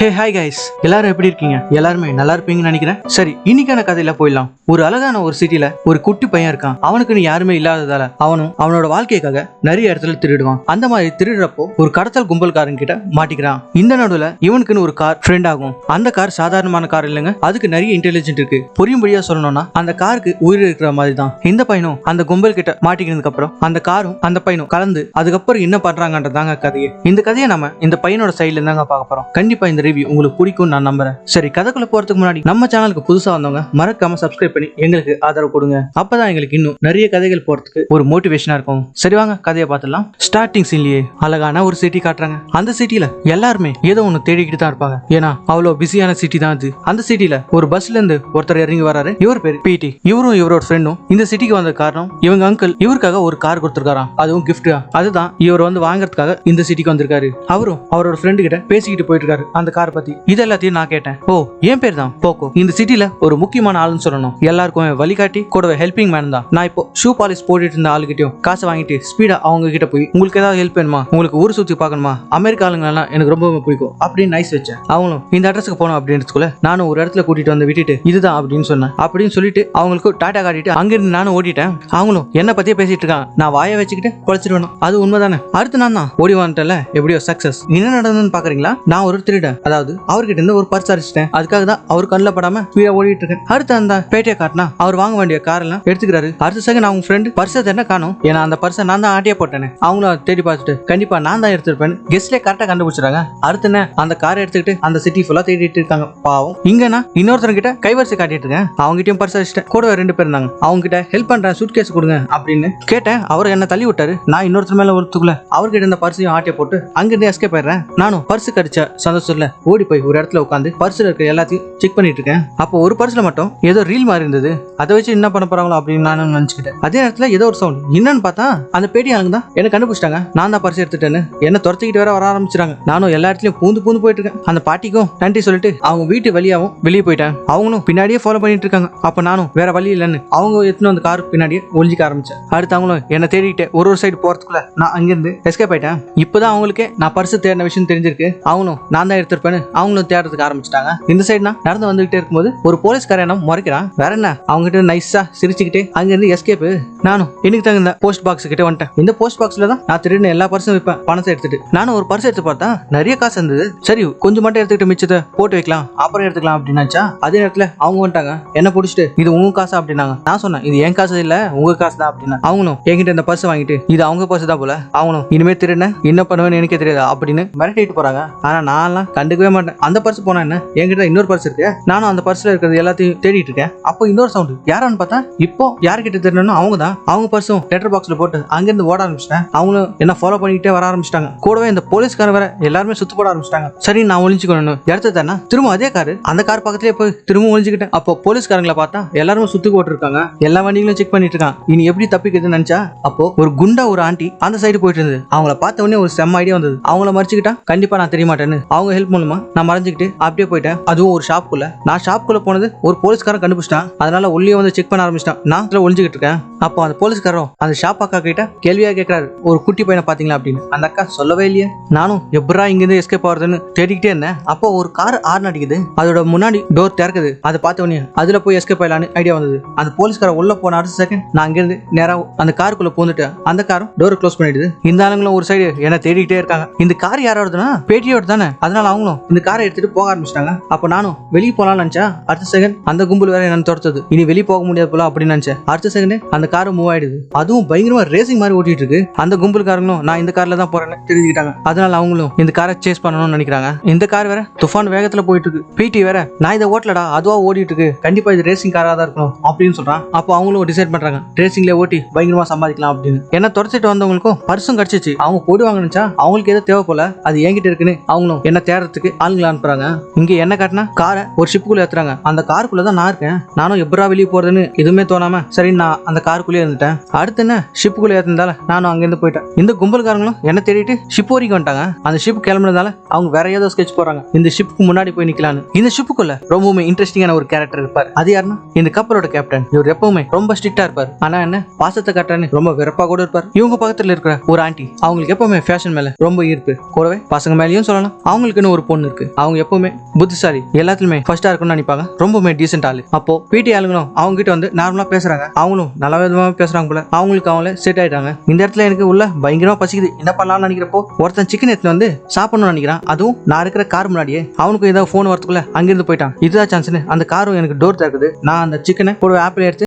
Hey hi guys எல்லாரும் எப்படி இருக்கீங்க? எல்லாருமே நல்லா இருப்பீங்கன்னு நினைக்கிறேன். சரி இன்னைக்கான கதையில போயிடலாம். ஒரு அழகான ஒரு சிட்டில ஒரு குட்டி பையன் இருக்கான். அவனுக்குன்னு யாருமே இல்லாததால அவனும் அவனோட வாழ்க்கைக்காக நிறைய இடத்துல திருடுவான். அந்த மாதிரி திருடுறப்போ ஒரு கடத்தல் கும்பல்காரன் கிட்ட மாட்டிக்கிறான். இந்த நடுவுல இவனுக்குன்னு ஒரு கார் ஃப்ரெண்ட் ஆகும். அந்த கார் சாதாரணமான கார் இல்லைங்க. அதுக்கு நிறைய இன்டெலிஜென்ட் இருக்கு. புரியும்படியா சொல்லணும்னா அந்த காருக்கு உயிர் இருக்கிற மாதிரி தான் இந்த பையனும் அந்த கும்பல் கிட்ட மாட்டிக்கிறதுக்கு அப்புறம் அந்த காரும் அந்த பையனும் கலந்து அதுக்கப்புறம் என்ன பண்றாங்கன்றதாங்க கதையே. இந்த கதையை நம்ம இந்த பையனோட சைட்ல இருந்தாங்க பார்க்க போறோம். கண்டிப்பா இந்த ரிவ்யூ உங்களுக்கு பிடிக்கும் நான் நம்புறேன். சரி கதைக்குள்ள போறதுக்கு முன்னாடி நம்ம சேனலுக்கு புதுசா வந்தவங்க மறக்காம சப்ஸ்கிரைப் பண்ணி எங்களுக்கு ஆதரவு கொடுங்க. அப்பதான் எங்களுக்கு இன்னும் நிறைய கதைகள் போறதுக்கு ஒரு மோட்டிவேஷனா இருக்கும். சரி வாங்க கதையை பார்த்துலாம் ஸ்டார்டிங் சீன்லயே அழகான ஒரு சிட்டி காட்டுறாங்க. அந்த சிட்டில எல்லாருமே ஏதோ ஒண்ணு தேடிக்கிட்டு தான் இருப்பாங்க. ஏன்னா அவ்வளவு பிஸியான சிட்டி தான் அது. அந்த சிட்டில ஒரு பஸ்ல இருந்து ஒருத்தர் இறங்கி வராரு இவர் பேர் பிடி இவரும் இவரோட ஃப்ரெண்டும் இந்த சிட்டிக்கு வந்த காரணம் இவங்க அங்கிள் இவருக்காக ஒரு கார் கொடுத்துருக்காராம். அதுவும் கிஃப்ட் அதுதான் இவர் வந்து வாங்குறதுக்காக இந்த சிட்டிக்கு வந்திருக்காரு. அவரும் அவரோட ஃப்ரெண்டு கிட்ட பேசிக்கிட்டு போயிட்டு இருக்காரு. அந்த கார் பத்தி? இது எல்லாத்தையும் நான் கேட்டேன். ஓ என் பேர் தான் போக்கோ. இந்த சிட்டில ஒரு முக்கியமான ஆளுன்னு சொல்லணும். எல்லாருக்கும் வழிகாட்டி கூடவே ஹெல்பிங் மேன் தான். நான் இப்போ ஷூ பாலிஷ் போட்டுட்டு இருந்த ஆளுகிட்டயும் காசை வாங்கிட்டு ஸ்பீடா அவங்க கிட்ட போய் உங்களுக்கு ஏதாவது ஹெல்ப் வேணுமா? உங்களுக்கு ஊர் சுத்தி பார்க்கணுமா? அமெரிக்கா ஆளுங்க எனக்கு ரொம்ப பிடிக்கும். அப்படின்னு நைஸ் வச்சேன். அவங்களும் இந்த அட்ரஸ்க்கு போனோம் அப்படின்றதுக்குள்ள நானும் ஒரு இடத்துல கூட்டிட்டு வந்து விட்டுட்டு இதுதான் அப்படின்னு சொன்னேன். அப்படின்னு சொல்லிட்டு அவங்களுக்கு டாட்டா காட்டிட்டு அங்கிருந்து நானும் ஓடிட்டேன். அவங்களும் என்ன பத்தியே பேசிட்டு இருக்கான். நான் வாயை வச்சுக்கிட்டு குழைச்சிட்டு அது உண்மைதானே? அடுத்து நான் தான் ஓடி வந்துட்டல எப்படியோ சக்சஸ் என்ன நடந்ததுன்னு பாக்குறீங்களா? நான் ஒரு திருடன் அதாவது அவர்கிட்ட இருந்து ஒரு பர்ஸ் அடிச்சிட்டேன். அதுக்காக தான் அவர் கண்ணில் படாம ஸ்பீடா ஓடிட்டு இருக்கேன். அடுத்து அந்த பேட்டையை காட்டினா அவர் வாங்க வேண்டிய கார் எல்லாம் எடுத்துக்கிறாரு. அடுத்த செகண்ட் அவங்க ஃப்ரெண்டு பர்ஸை தானே காணும். ஏன்னா அந்த பர்ஸை நான் தான் ஆட்டியே போட்டேனே. அவங்களும் தேடி பார்த்துட்டு கண்டிப்பா நான் தான் எடுத்திருப்பேன் கெஸ்ட்லேயே கரெக்டாக கண்டுபிடிச்சிட்டாங்க அடுத்து அந்த காரை எடுத்துக்கிட்டு அந்த சிட்டி ஃபுல்லா தேடிட்டு இருக்காங்க. பாவம். இங்கன்னா இன்னொருத்தர் கிட்ட கைவரிசை காட்டிட்டு இருக்கேன். அவங்ககிட்டயும் பர்ஸ் அடிச்சிட்டேன். கூட ரெண்டு பேர் இருந்தாங்க. அவங்க கிட்ட ஹெல்ப் பண்றேன் சூட் கேஸ் கொடுங்க அப்படின்னு கேட்டேன். அவர் என்ன தள்ளி விட்டாரு. நான் இன்னொருத்தர் மேல ஒருத்துக்குள்ள அவர்கிட்ட இருந்த பர்ஸையும் ஆட்டிய போட்டு அங்கிருந்து எஸ்கேப் ஆயிடுறேன். நானும் பர்ஸ் கடிச்ச இல்லை ஓடி போய் ஒரு இடத்துல உட்காந்து பர்ஸில் இருக்க எல்லாத்தையும் செக் பண்ணிட்டு இருக்கேன். அப்போ ஒரு பர்ஸில் மட்டும் ஏதோ ரீல் மாதிரி இருந்தது. அதை வச்சு என்ன பண்ண போறாங்களோ அப்படின்னு நானும் நினச்சிக்கிட்டேன். அதே நேரத்தில் ஏதோ ஒரு சவுண்ட் என்னன்னு பார்த்தா அந்த பேட்டி ஆளுங்க தான் என்ன கண்டுபிடிச்சிட்டாங்க. நான் தான் பர்ஸ் எடுத்துட்டேன்னு. என்ன துரத்திக்கிட்டு வேற வர ஆரம்பிச்சிட்டாங்க. நானும் எல்லா இடத்துலையும் பூந்து பூந்து போயிட்டு இருக்கேன். அந்த பாட்டிக்கும் நன்றி சொல்லிட்டு அவங்க வீட்டு வழியாகவும் வெளியே போயிட்டேன் அவங்களும் பின்னாடியே ஃபாலோ பண்ணிட்டு இருக்காங்க. அப்போ நானும் வேற வழி இல்லைன்னு அவங்க எடுத்துன்னு வந்து கார் பின்னாடியே ஒழிஞ்சிக்க ஆரம்பிச்சேன். அடுத்து அவங்களும் என்ன தேடிட்டு ஒரு ஒரு சைடு போறதுக்குள்ள நான் அங்கிருந்து எஸ்கேப் ஆயிட்டேன். இப்போதான் அவங்களுக்கே நான் பர்ஸ் தேடின விஷயம் தெரிஞ்சிருக்கு. அவங்களும் நான் தான் எடுத்திருப்பேன்னு அவங்களும் தேடுறதுக்கு ஆரம்பிச்சிட்டாங்க. இந்த சைடுனா நடந்து வந்துகிட்டே இருக்கும்போது ஒரு போலீஸ்காரன் என்ன முறைக்கிறான். வேற என்ன? அவங்க கிட்ட நைஸா சிரிச்சுக்கிட்டே அங்கிருந்து எஸ்கேப் நானும் எனக்கு தகுந்த போஸ்ட் பாக்ஸ் கிட்ட வந்துட்டேன். இந்த போஸ்ட் பாக்ஸ்ல தான் நான் திருடின எல்லா பர்ஸும் வைப்பேன் பணத்தை எடுத்துட்டு. நானும் ஒரு பர்ஸ் எடுத்து பார்த்தா நிறைய காசு இருந்தது. சரி கொஞ்சம் மட்டும் எடுத்துக்கிட்டு மிச்சத்தை போட்டு வைக்கலாம். அப்புறம் எடுத்துக்கலாம் அப்படின்னாச்சா? அதே நேரத்துல அவங்க வந்துட்டாங்க. என்ன பிடிச்சிட்டு இது உங்க காசு? அப்படின்னாங்க. நான் சொன்னேன் இது என் காசு இல்ல உங்க காசு தான். அப்படின்னா அவங்களும் என்கிட்ட இந்த பர்ஸ் வாங்கிட்டு இது அவங்க பர்ஸ் தான் போல. அவங்களும் இனிமே திருடின என்ன? பண்ணுவேன்னு எனக்கே தெரியாது? அப்படின்னு மிரட்டிட்டு போறாங்க. ஆனா நான்லாம் கண்டுக்கவே மாட்டேன். அந்த பர்ஸ் போனா என்ன? என்கிட்ட இன்னொரு பர்ஸ் இருக்கு. நானும் அந்த பர்ஸ்ல இருக்கிறது எல்லாத்தையும் தேடிட்டு இருக்கேன். அப்போ இன்னொரு சவுண்ட் யாரான்னு பார்த்தா இப்போ யார்கிட்ட திருடணும் அவங்க தான். அவங்க பர்ஸும் லெட்டர் பாக்ஸ்ல போட்டு அங்கிருந்து ஓட ஆரம்பிச்சிட்டேன். அவங்களும் என்ன ஃபாலோ பண்ணிக்கிட்டே வர ஆரம்பிச்சிட்டாங்க. கூடவே இந்த போலீஸ்கார வேற எல்லாருமே சுத்து போட ஆரம்பிச்சிட்டாங்க. சரி நான் ஒளிஞ்சுக்கணும் இடத்த தானே? திரும்ப அதே காரு அந்த கார் பக்கத்துலேயே போய் திரும்ப ஒளிஞ்சுக்கிட்டேன். அப்போ போலீஸ்காரங்களை பார்த்தா எல்லாருமே சுத்து போட்டுருக்காங்க. எல்லா வண்டிகளும் செக் பண்ணிட்டு இருக்காங்க. இனி எப்படி தப்பிக்கிறதுன்னு நினைச்சா அப்போ ஒரு குண்டா ஒரு ஆண்டி அந்த சைடு போயிட்டு இருந்தது. அவங்கள பார்த்த உடனே ஒரு செம்ம ஐடியா வந்தது. அவங்கள மறைச்சுக்கிட்டா கண்டிப்பா நான் தெரிய மாட்டேன்னு அவங்க ஹெல்ப் மூலமா நான் மறைஞ்சிக்கிட்டு அப்படியே போயிட்டேன். அதுவும் ஒரு ஷாப்புக்குள்ள நான் ஷாப்புக்குள்ள போனது ஒரு போலீஸ்காரன் கண்டுபிடிச்சிட்டான். அதனால உள்ளே வந்து செக் பண்ண ஆரம்பிச்சிட்டான். நான் ஒழிஞ்சுக்கிட்டு இருக்கேன். அப்போ அந்த போலீஸ்காரரும் அந்த ஷாப் அக்கா கிட்ட கேள்வியா கேட்கிறாரு ஒரு குட்டி பையனை பாத்தீங்களா அப்படின்னு. அந்த அக்கா சொல்லவே இல்லையே. நானும் எப்படா இங்கிருந்து எஸ்கேப் ஆகுறதுன்னு தேடிக்கிட்டே இருந்தேன். அப்போ ஒரு கார் ஆர்ன் அடிக்குது. அதோட முன்னாடி டோர் திறக்குது. அதை பார்த்தோன்னே அதுல போய் எஸ்கேப் ஆயிடலான்னு ஐடியா வந்தது. அந்த போலீஸ்கார உள்ள போன அடுத்த செகண்ட் நான் அங்கிருந்து நேரா அந்த காருக்குள்ள பூந்துட்டேன் அந்த காரும் டோர் க்ளோஸ் பண்ணிடுது. இந்த ஆளுங்களும் ஒரு சைடு என்ன தேடிக்கிட்டே இருக்காங்க. இந்த கார் யாரோடதுன்னா பேட்டியோட தானே அதனால அவங்களும் இந்த காரை எடுத்துட்டு போக ஆரம்பிச்சிட்டாங்க. அப்போ நானும் வெளியே போலாம்னு நினைச்சா அடுத்த செகண்ட் அந்த கும்பல் வேற என்ன துரத்துது. இனி வெளியே போக முடியாது போல அப்படின்னு நினைச்சேன். அடுத்த செகண்ட் அந்த கார் மூவ் ஆயிடுது. அதுவும் பயங்கரமா ரேசிங் மாதிரி ஓட்டிட்டு இருக்கு. அந்த கும்பல்காரங்களும் நான் இந்த கார்ல தான் போறேன்னு தெரிஞ்சுக்கிட்டாங்க. அதனால அவங்களும் இந்த காரை சேஸ் பண்ணணும்னு நினைக்கிறாங்க. இந்த கார் வேற துஃபான் வேகத்துல போயிட்டு இருக்கு. பிடி வேற நான் இதை ஓட்டலடா அதுவா ஓடிட்டு இருக்கு. கண்டிப்பா இது ரேசிங் காரா தான் இருக்கணும் அப்படின்னு சொல்றான். அப்போ அவங்களும் டிசைட் பண்றாங்க. ரேசிங்ல ஓட்டி பயங்கரமா சம்பாதிக்கலாம் அப்படின்னு. என்ன துரத்திட்டு வந்தவங்களுக்கும் பர்சும் கிடைச்சிச்சு. அவங்க போடுவாங்க நினைச்சா அவங்களுக்கு எதோ தேவை போல அது என்கிட்ட இருக்குன்னு அவங்களும் என்ன தேடுறது தேடுறதுக்கு ஆளுங்களை அனுப்புறாங்க இங்க என்ன காட்டினா காரை ஒரு ஷிப்புக்குள்ள ஏத்துறாங்க. அந்த காருக்குள்ளே தான் நான் இருக்கேன். நானும் எப்படா வெளியே போறதுன்னு எதுவுமே தோணாம சரி நான் அந்த காருக்குள்ளே இருந்துட்டேன். அடுத்து என்ன ஷிப்புக்குள்ள ஏத்திருந்தால நானும் அங்கிருந்து போயிட்டேன். இந்த கும்பல்காரங்களும் என்ன தேடிட்டு ஷிப் வரைக்கும் வந்துட்டாங்க. அந்த ஷிப் கிளம்புனதால அவங்க வேற ஏதோ ஸ்கெட்ச் போறாங்க இந்த ஷிப்புக்கு முன்னாடி போய் நிக்கலான்னு. இந்த ஷிப்புக்குள்ள ரொம்பவுமே இன்ட்ரெஸ்டிங்கான ஒரு கேரக்டர் இருப்பார். அது யாருன்னா இந்த கப்பலோட கேப்டன் இவர் எப்பவுமே ரொம்ப ஸ்ட்ரிக்டா இருப்பார். ஆனா என்ன பாசத்தை காட்டுறேன்னு ரொம்ப வெறுப்பா கூட இருப்பார். இவங்க பக்கத்துல இருக்கிற ஒரு ஆண்டி அவங்களுக்கு எப்பவுமே ஃபேஷன் மேல ரொம்ப ஈர்ப்பு. கூடவே பசங்க மேலயும் சொல்லலாம். அவங்களுக்குன்னு ஒரு பொண்ணு இருக்கு. அவங்க எப்பவுமே புத்திசாலி. எல்லாத்துலயுமே ஃபர்ஸ்டா இருக்கும்னு நினைப்பாங்க. ரொம்பவுமே டீசென்ட் ஆளு. அப்போ பிடி ஆளுங்களும் அவங்க கிட்ட வந்து நார்மலா பேசுறாங்க. அவங்களும் நல்ல விதமா பேசுறாங்க போல. அவங்களுக்கு அவங்களே செட் ஆயிட்டாங்க. இந்த இடத்துல எனக்கு உள்ள பயங்கரமா பசிக்குது. என்ன பண்ணலாம்னு நினைக்கிறப்போ ஒருத்தன் சிக்கன் எடுத்து வந்து சாப்பிடணும்னு நினைக்கிறான். அதுவும் நான் இருக்கிற கார் முன்னாடியே அவனுக்கு ஏதாவது ஃபோன் வரத்துக்குள்ள அங்கிருந்து போயிட்டான். இதுதான் சான்ஸ்னு அந்த காரும் எனக்கு டோர் திறக்குது. நான் அந்த சிக்கனை ஒரு ஆப்பிள் எடுத்து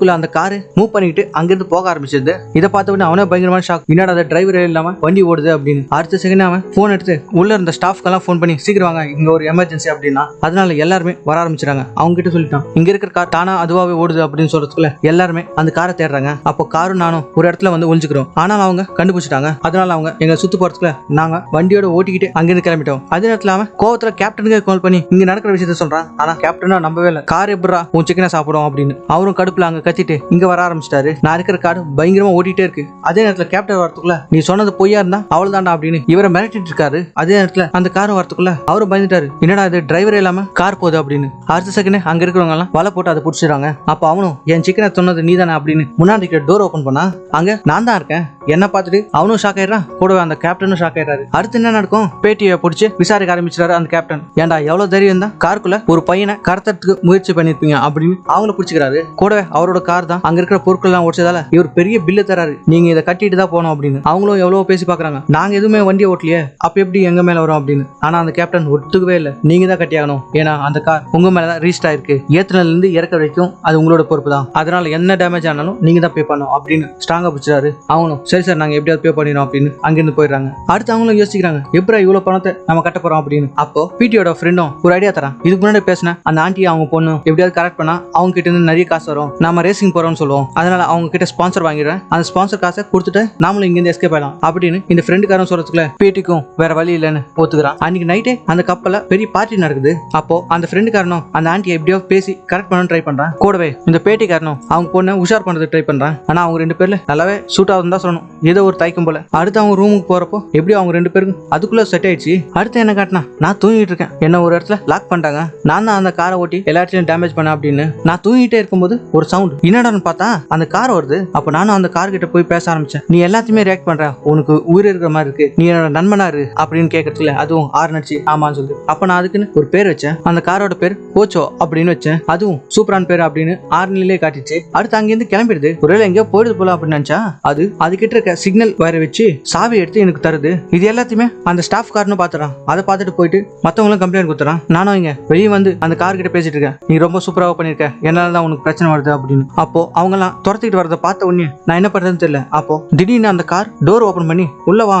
அதுக்குள்ள அந்த காரு மூவ் பண்ணிட்டு அங்கிருந்து போக ஆரம்பிச்சது இதை பார்த்த உடனே அவனே பயங்கரமான ஷாக் என்னடா அந்த டிரைவர் இல்லாம வண்டி ஓடுது அப்படின்னு. அடுத்த செகண்ட் அவன் போன் எடுத்து உள்ள இருந்த ஸ்டாஃப்க்கெல்லாம் ஃபோன் பண்ணி சீக்கிரம் வாங்க இங்க ஒரு எமர்ஜென்சி அப்படின்னா அதனால எல்லாருமே வர ஆரம்பிச்சிட்டாங்க. அவங்க கிட்ட சொல்லிட்டான் இங்க இருக்கிற கார் தானா அதுவாவே ஓடுது அப்படின்னு சொல்றதுக்குள்ள எல்லாருமே அந்த காரை தேடுறாங்க. அப்போ காரும் நானும் ஒரு இடத்துல வந்து ஒழிஞ்சுக்கிறோம் ஆனால் அவங்க கண்டுபிடிச்சிட்டாங்க. அதனால அவங்க எங்க சுத்து போறதுக்குள்ள நாங்க வண்டியோட ஓட்டிக்கிட்டு அங்கிருந்து கிளம்பிட்டோம். அதே நேரத்தில் அவன் கோவத்துல கேப்டனுக்கு கால் பண்ணி இங்க நடக்கிற விஷயத்த சொல்றான். ஆனா கேப்டனா நம்பவே இல்லை. கார் எப்படா உன் சிக்கனை சாப்பிடும் அப்படின்னு. அவரும் கடுப்புல அங்க கத்திட்டு இங்க வர ஆரம்பிச்சிட்டாரு. நான் இருக்கிற காடு பயங்கரமா ஓட்டிட்டே இருக்கு. அதே நேரத்துல கேப்டன் வரத்துக்குள்ள நீ சொன்னது பொய்யா இருந்தா அவள் தாண்டா அப்படின்னு இவரை மிரட்டிட்டு இருக்காரு. அதே நேரத்துல அந்த கார் வரத்துக்குள்ள அவரும் பயந்துட்டாரு. என்னடா இது டிரைவர் இல்லாம கார் போகுது அப்படின்னு. அடுத்த செகண்ட் அங்க இருக்கிறவங்க எல்லாம் வலை போட்டு அதை பிடிச்சிடுறாங்க. அப்ப அவனும் என் சிக்கனை சொன்னது நீ தானே அப்படின்னு முன்னாடி இருக்கிற டோர் ஓபன் பண்ணா அங்க நான் தான் இருக்கேன். என்ன பார்த்துட்டு அவனும் ஷாக் ஆயிடுறான். கூடவே அந்த கேப்டனும் ஷாக் ஆயிடுறாரு. அடுத்து என்ன நடக்கும்? பேட்டியை பிடிச்சி விசாரிக்க ஆரம்பிச்சிட்டாரு அந்த கேப்டன் ஏன்டா எவ்வளவு தைரியம் தான் காருக்குள்ள ஒரு பையனை கடத்துறதுக்கு முயற்சி பண்ணிருப்பீங்க அப்படின்னு அவங்கள பிடிச்சிக்கிறாரு. கூடவே அவரோட கார் தான். அங்க இருக்கிற பொருட்கள் எல்லாம் உடைச்சதால இவர் பெரிய பில்லு தராரு நீங்க இதை கட்டிட்டு தான் போனோம் அப்படின்னு. அவங்களும் எவ்வளவு பேசி பாக்குறாங்க நாங்க எதுவுமே வண்டியை ஓட்டலையே. அப்ப எப்படி எங்க மேல வரும் அப்படின்னு. ஆனா அந்த கேப்டன் ஒத்துக்கவே இல்லை. நீங்க தான் கட்டியாகணும் ஏன்னா அந்த கார் உங்க மேலதான் ரீஸ்ட் ஆயிருக்கு. ஏத்துனதுல இருந்து இறக்க வரைக்கும் அது உங்களோட பொறுப்பு தான். அதனால என்ன டேமேஜ் ஆனாலும் நீங்க தான் பே பண்ணணும் அப்படின்னு ஸ்ட்ராங்கா பிடிச்சாரு அவங்களும் சரி சார் நாங்க எப்படியாவது பே பண்ணிடும் அப்படின்னு அங்கிருந்து போயிடுறாங்க. அடுத்து அவங்களும் யோசிக்கிறாங்க எப்படா இவ்வளவு பணத்தை நம்ம கட்ட போறோம் அப்படின்னு. அப்போ பிடியோட ஃப்ரெண்டும் ஒரு ஐடியா தரான் இதுக்கு முன்னாடி பேசின அந்த ஆண்டி அவங்க பொண்ணு எப்படியாவது கரெக்ட் பண்ணா அவங்க கிட்ட இருந்து நிறைய காசு வரும். நம்ம ரேசிங் போறோம்னு சொல்லுவோம். அதனால அவங்க கிட்ட ஸ்பான்சர் வாங்கிடுறேன். அந்த ஸ்பான்சர் காசை கொடுத்துட்டு நாமளும் இங்கேருந்து எஸ்கேப் ஆயிடலாம். அப்படின்னு இந்த ஃப்ரெண்டுக்காரன் சொல்றதுக்குள்ள பேட்டிக்கும் வேற வழி இல்லைன்னு ஒத்துக்கிறான். அன்னைக்கு நைட்டே அந்த கப்பலில் பெரிய பார்ட்டி நடக்குது. அப்போ அந்த ஃப்ரெண்டுக்காரனும் அந்த ஆண்டி எப்படியோ பேசி கரெக்ட் பண்ண ட்ரை பண்றான். கூடவே இந்த பேட்டிக்காரனும் அவங்க பொண்ணை உஷார் பண்ணுறது ட்ரை பண்றான். ஆனா அவங்க ரெண்டு பேர்ல நல்லாவே சூட் ஆகுதுன்னு தான் சொல்லணும். ஏதோ ஒரு தயக்கம் போல. அடுத்து அவங்க ரூமுக்கு போறப்போ எப்படியோ அவங்க ரெண்டு பேருக்கும் அதுக்குள்ள செட் ஆயிடுச்சு. அடுத்து என்ன காட்டினா நான் தூங்கிட்டு இருக்கேன். என்ன ஒரு இடத்துல லாக் பண்ணிட்டாங்க. நான் தான் அந்த காரை ஓட்டி எல்லா டேமேஜ் பண்ண அப்படின்னு. நான் தூங்கிட்டே இருக்கும்போது ஒரு சவுண்ட் என்னடான்னு பார்த்தா அந்த கார் வருது. அப்ப நானும் அந்த கார் கிட்ட போய் பேச ஆரம்பிச்சேன். நீ எல்லாத்தையுமே ரியாக்ட் பண்ற. உனக்கு உயிர் இருக்கிற மாதிரி இருக்கு. நீ என்னோட நண்பனா இரு அப்படின்னு கேட்கறதுல அதுவும் ஆறு நடிச்சு ஆமான்னு சொல்லுது அப்ப நான் அதுக்குன்னு ஒரு பேர் வச்சேன். அந்த காரோட பேர் போச்சோ அப்படின்னு வச்சேன். அதுவும் சூப்பரான பேர் அப்படின்னு ஆர்னிலே காட்டிச்சு அடுத்து அங்கிருந்து கிளம்பிடுது. ஒருவேளை எங்கேயோ போயிடுது போல அப்படின்னு நினைச்சா அது அது கிட்ட இருக்க சிக்னல் வேற வச்சு சாவி எடுத்து எனக்கு தருது. இது எல்லாத்தையுமே அந்த ஸ்டாஃப் கார்னு பாத்துறான். அதை பார்த்துட்டு போயிட்டு மத்தவங்களும் கம்ப்ளைண்ட் கொடுத்துறான். நானும் இங்க வெளியே வந்து அந்த கார் கிட்ட பேசிட்டு இருக்கேன். நீ ரொம்ப சூப்பராக பண்ணிருக்க. என்னால தான் உனக்கு பிரச்சனை வருது அப்படின்னு. அப்போ அவங்கலாம் துரத்திட்டு வரதை பார்த்த உடனே நான் என்ன பண்றதுன்னு தெரியல. அப்போ திடீர்னு அந்த கார் டோர் ஓபன் பண்ணி உள்ள வா